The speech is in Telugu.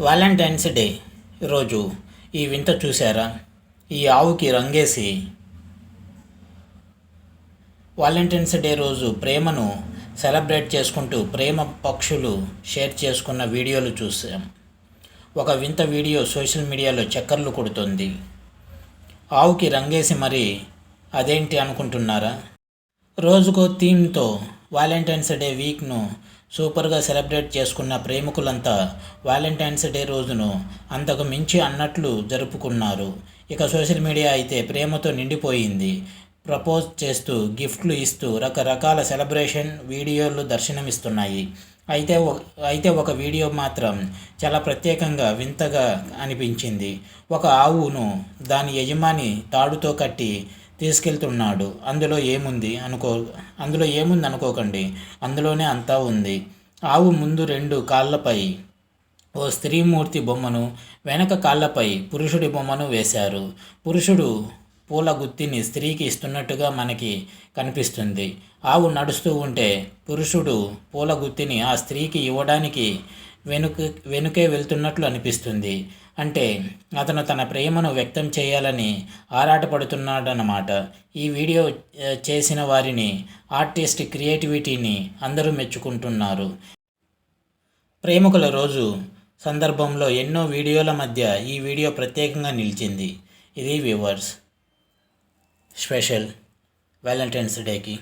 వ్యాలంటైన్స్ డే రోజు ఈ వింత చూసారా ఈ ఆవుకి రంగేసి వాలంటైన్స్ డే రోజు ప్రేమను సెలబ్రేట్ చేసుకుంటూ ప్రేమ పక్షులు షేర్ చేసుకున్న వీడియోలు చూసాం ఒక వింత వీడియో సోషల్ మీడియాలో చక్కర్లు కొడుతుంది. ఆవుకి రంగేసి మరి అదేంటి అనుకుంటున్నారా? రోజుకో థీమ్తో వాలంటైన్స్ డే వీక్ను సూపర్గా సెలబ్రేట్ చేసుకున్న ప్రేమికులంతా వాలంటైన్స్ డే రోజును అంతకు మించి అన్నట్లు జరుపుకున్నారు. ఇక సోషల్ మీడియా అయితే ప్రేమతో నిండిపోయింది. ప్రపోజ్ చేస్తూ గిఫ్ట్లు ఇస్తూ రకరకాల సెలబ్రేషన్ వీడియోలు దర్శనమిస్తున్నాయి. అయితే అయితే ఒక వీడియో మాత్రం చాలా ప్రత్యేకంగా వింతగా అనిపించింది. ఒక ఆవును దాని యజమాని తాడుతో కట్టి తీసుకెళ్తున్నాడు. అందులో ఏముంది? అనుకో అందులో ఏముంది అనుకోకండి. అందులోనే అంతా ఉంది. ఆవు ముందు రెండు కాళ్ళపై ఓ స్త్రీమూర్తి బొమ్మను వెనక కాళ్ళపై పురుషుడి బొమ్మను వేశారు. పురుషుడు పూల గుత్తిని స్త్రీకి ఇస్తున్నట్టుగా మనకి కనిపిస్తుంది. ఆవు నడుస్తూ ఉంటే పురుషుడు పూల గుత్తిని ఆ స్త్రీకి ఇవ్వడానికి వెనుక వెనుకే వెళ్తున్నట్లు అనిపిస్తుంది. అంటే అతను తన ప్రేమను వ్యక్తం చేయాలని ఆరాటపడుతున్నాడన్నమాట. ఈ వీడియో చేసిన వారిని ఆర్టిస్ట్ క్రియేటివిటీని అందరూ మెచ్చుకుంటున్నారు. ప్రేమికుల రోజు సందర్భంలో ఎన్నో వీడియోల మధ్య ఈ వీడియో ప్రత్యేకంగా నిలిచింది. ఇది వ్యూవర్స్ स्पेशल वैलेंटाइंस डे की।